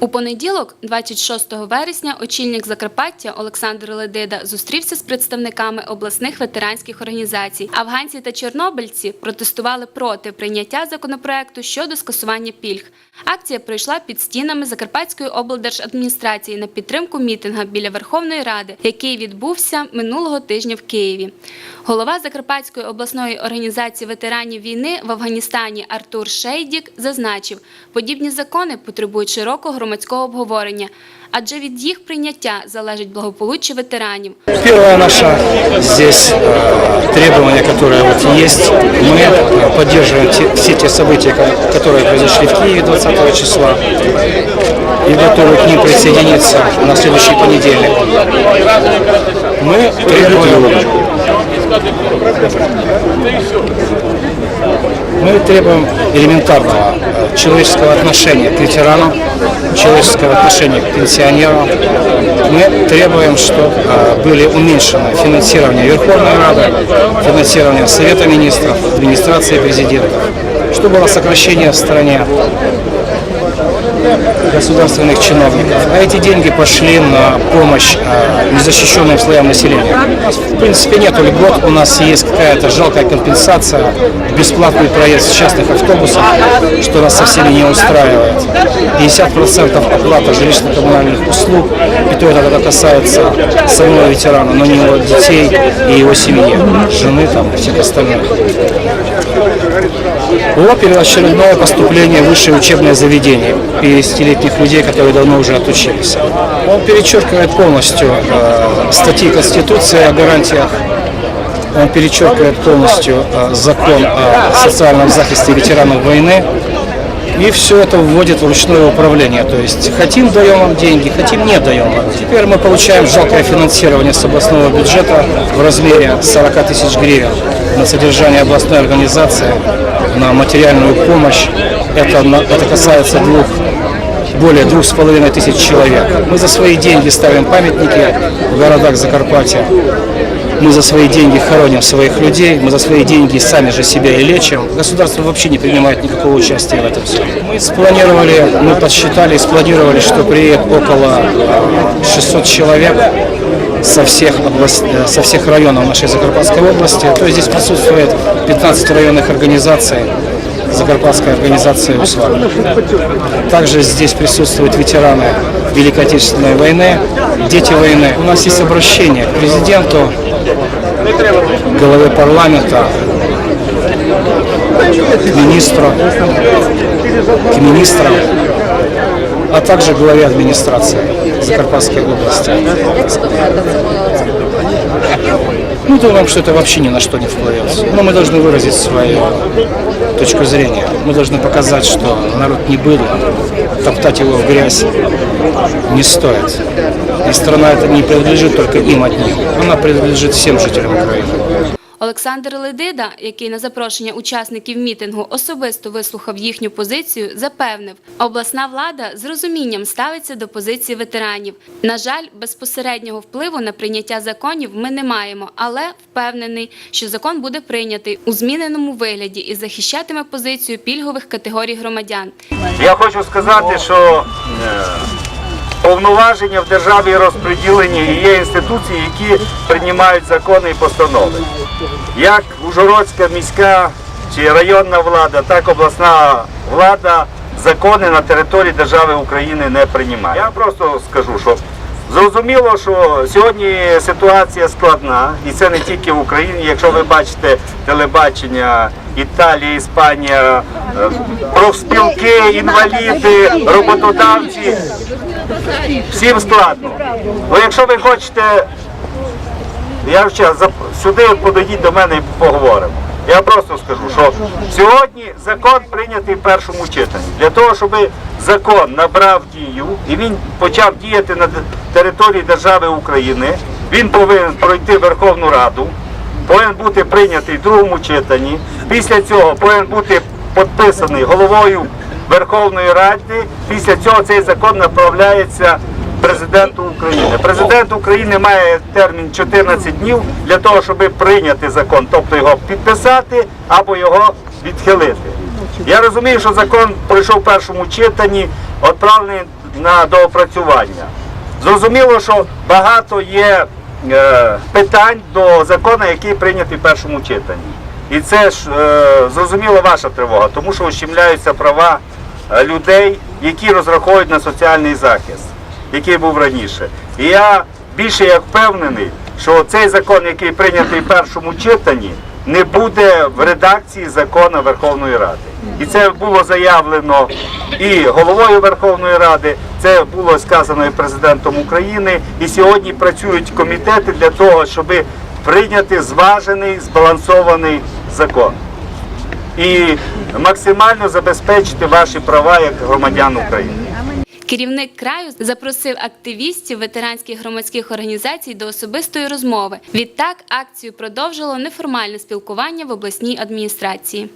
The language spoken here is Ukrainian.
У понеділок, 26 вересня, очільник Закарпаття Олександр Ледида зустрівся з представниками обласних ветеранських організацій. Афганці та чорнобильці протестували проти прийняття законопроекту щодо скасування пільг. Акція пройшла під стінами Закарпатської облдержадміністрації на підтримку мітинга біля Верховної Ради, який відбувся минулого тижня в Києві. Голова Закарпатської обласної організації ветеранів війни в Афганістані Артур Шейдік зазначив, подібні закони потребують широкого громадського обговорення, адже від їх прийняття залежить благополуччя ветеранів. Первое наше здесь э, требование, которое вот есть, мы э, поддерживаем те- все те события, ко- которые произошли в Киеве 20 числа, и готовы к ним присоединиться на следующий понедельник. Мы требуем, мы требуем элементарного э, человеческого отношения к ветеранам, человеческого отношения к пенсионерам. Мы требуем, чтобы э, были уменьшены финансирование Верховной Рады, финансирование Совета Министров, администрации президента, чтобы было сокращение в стране государственных чиновников. А эти деньги пошли на помощь э, незащищенным слоям населения. В принципе, нет льгот, у нас есть какая-то жалкая компенсация, бесплатный проезд частных автобусах, что нас со всеми не устраивает. 50% оплата жилищно-коммунальных услуг, и то это касается самого ветерана, но не его детей и его семьи, жены там всех остальных. Лопель очередное поступление в высшее учебное заведение 50-летних людей, которые давно уже отучились. Он перечеркивает полностью э, статьи Конституции о гарантиях, он перечеркивает полностью э, закон о социальном захисте ветеранов войны, и все это вводит в ручное управление. То есть хотим даем вам деньги, хотим не даем вам. Теперь мы получаем жалкое финансирование с областного бюджета в размере 40 тысяч гривен на содержание областной организации, на материальную помощь. Это, это касается двух более двух с половиной тысяч человек. Мы за свои деньги ставим памятники в городах Закарпатья. Мы за свои деньги хороним своих людей, мы за свои деньги сами же себя и лечим. Государство вообще не принимает никакого участия в этом всем. Мы спланировали, мы подсчитали спланировали, что приедет около э, 600 человек со всех, област- э, со всех районов нашей Закарпатской области. То есть здесь присутствует 15 районных организаций, Закарпатская организация УСВА. Также здесь присутствуют ветераны Великой Отечественной войны, дети войны. У нас есть обращение к президенту, главе парламента, министру, к министрам, а также главе администрации Закарпатской области. Мы думаем, что это вообще ни на что не вплывет. Но мы должны выразить свою точку зрения. Мы должны показать, что народ не быдло, топтать его в грязь не стоит. И страна эта не принадлежит только им одним. Она принадлежит всем жителям Украины. Олександр Ледида, який на запрошення учасників мітингу особисто вислухав їхню позицію, запевнив, обласна влада з розумінням ставиться до позиції ветеранів. На жаль, безпосереднього впливу на прийняття законів ми не маємо, але впевнений, що закон буде прийнятий у зміненому вигляді і захищатиме позицію пільгових категорій громадян. Я хочу сказати, що е, повноваження в державі розподілені і є інституції, які приймають закони і постанови. Як Ужгородська міська чи районна влада, так обласна влада закони на території держави України не приймає. Я просто скажу, що зрозуміло, що сьогодні ситуація складна, і це не тільки в Україні. Якщо ви бачите телебачення Італія, Іспанія, профспілки, інваліди, роботодавці, всім складно. Бо якщо ви хочете я зап- сюди подойдіть до мене і поговоримо. Я просто скажу, що сьогодні закон прийнятий в першому читанні. Для того, щоб закон набрав дію і він почав діяти на території держави України, він повинен пройти Верховну Раду, повинен бути прийнятий в другому читанні. Після цього повинен бути підписаний головою Верховної Ради. Після цього цей закон направляється президенту України. Президент України має термін 14 днів для того, щоб прийняти закон, тобто його підписати або його відхилити. Я розумію, що закон пройшов в першому читанні, відправлений на доопрацювання. Зрозуміло, що багато є е, питань до закону, який прийнятий в першому читанні. І це ж е, зрозуміло ваша тривога, тому що ущемляються права е, людей, які розраховують на соціальний захист, який був раніше. І я більше як впевнений, що цей закон, який прийнятий в першому читанні, не буде в редакції закону Верховної Ради. І це було заявлено і головою Верховної Ради, це було сказано і президентом України. І сьогодні працюють комітети для того, щоб прийняти зважений, збалансований закон і максимально забезпечити ваші права як громадян України. Керівник краю запросив активістів ветеранських громадських організацій до особистої розмови. Відтак акцію продовжило неформальне спілкування в обласній адміністрації.